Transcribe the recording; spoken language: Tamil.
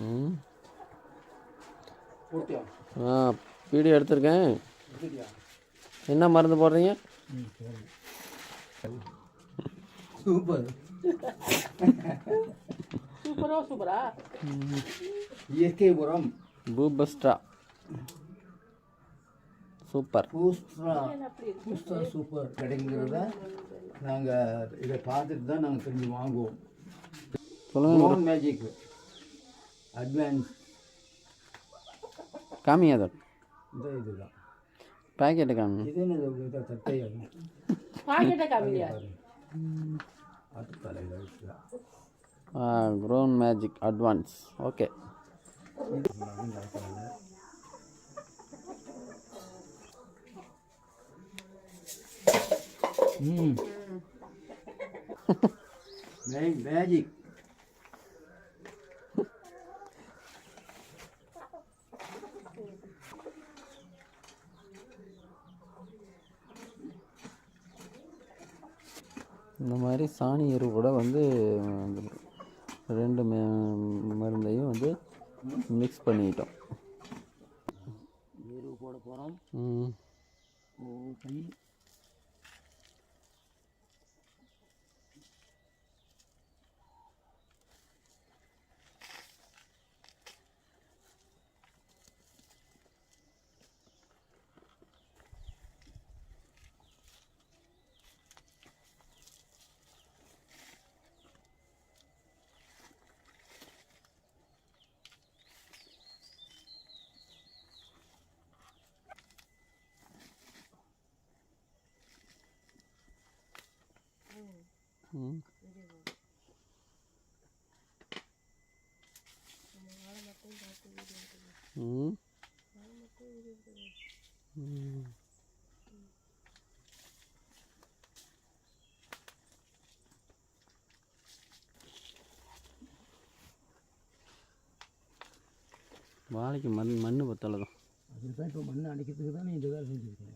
ம். ஆ வீடியோ எடுத்திருக்கேன். என்ன மருந்து போடுறீங்க? சூப்பர். சூப்பரா சூப்பரா? இயற்கை உரம். பூபஸ்ட்ரா. சூப்பர். பூஸ்ட்ரா சூப்பர் கிடைங்கிறத நாங்கள் இதை பார்த்துட்டு தான் நாங்கள் திரும்பி வாங்குவோம். சொல்லுங்க ட்ரோன் மேஜிக் அட்வான்ஸ் காமிங்க அதை இந்த இதுதான். பேக்கெட்டு காமிங்க இது என்னது? இதை தட்டையாகும் பாக்கெட்டை காமிங்க அது தலையில் ஆ க்ரோன் மேஜிக் அட்வான்ஸ் ஓகே ம். மேஜிக் இந்த மாதிரி சாணி எரு கூட வந்து ரெண்டு மருந்தையும் வந்து மிக்ஸ் பண்ணிக்கிட்டோம் எரு போட போகிறோம் ம். வாழைக்கு மண் மண் பத்தலை தான். அதுக்கு தான் இப்போ மண் அடிக்கிறதுக்கு தான் இந்த வேலை செஞ்சுருக்கேன்.